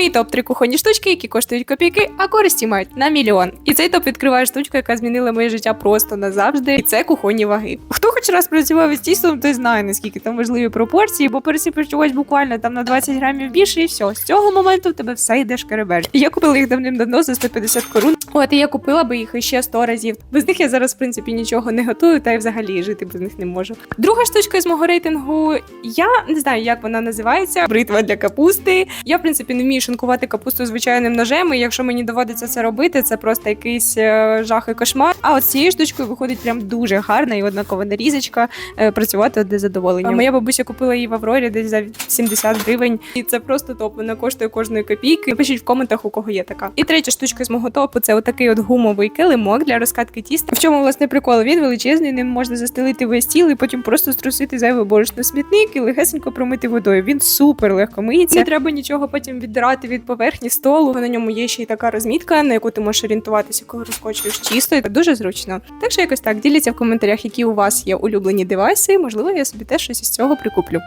Мої топ-3 кухонні штучки, які коштують копійки, а користі мають на мільйон. І цей топ відкриває штучку, яка змінила моє життя просто назавжди. І це кухонні ваги. Хто хоч раз працював із тістом, той знає наскільки там важливі пропорції, бо пересипеш чогось буквально там на 20 грамів більше, і все. З цього моменту в тебе все йде шкеребеж. Я купила їх давним-давно за 150 корун. От і я купила би їх іще 100 разів. Без них я зараз, в принципі, нічого не готую, та й взагалі жити без них не можу. Друга штучка з мого рейтингу. Я не знаю, як вона називається. Бритва для капусти. Я, в принципі, не вмію шинкувати капусту звичайним ножем. І якщо мені доводиться це робити, це просто якийсь е, жах і кошмар. А от з цією штучкою виходить прям дуже гарна і однакова нарізочка. Е, працювати одне задоволення. Моя бабуся купила її в Аврорі десь за 70 гривень, і це просто топ. Вона коштує кожної копійки. Пишіть в коментах, у кого є така. І третя штучка з мого топу це отакий от гумовий килимок для розкатки тіста. В чому власне прикол? Він величезний, ним можна застелити весь стіл і потім просто струсити зайве борошно в смітник і легесенько промити водою. Він супер легко миється. Не треба нічого потім віддирати від поверхні столу. На ньому є ще й така розмітка, на яку ти можеш орієнтуватися, коли розкочуєш чисто, І дуже зручно. Так що якось так діліться в коментарях, які у вас є улюблені девайси. Можливо, я собі теж щось із цього прикуплю.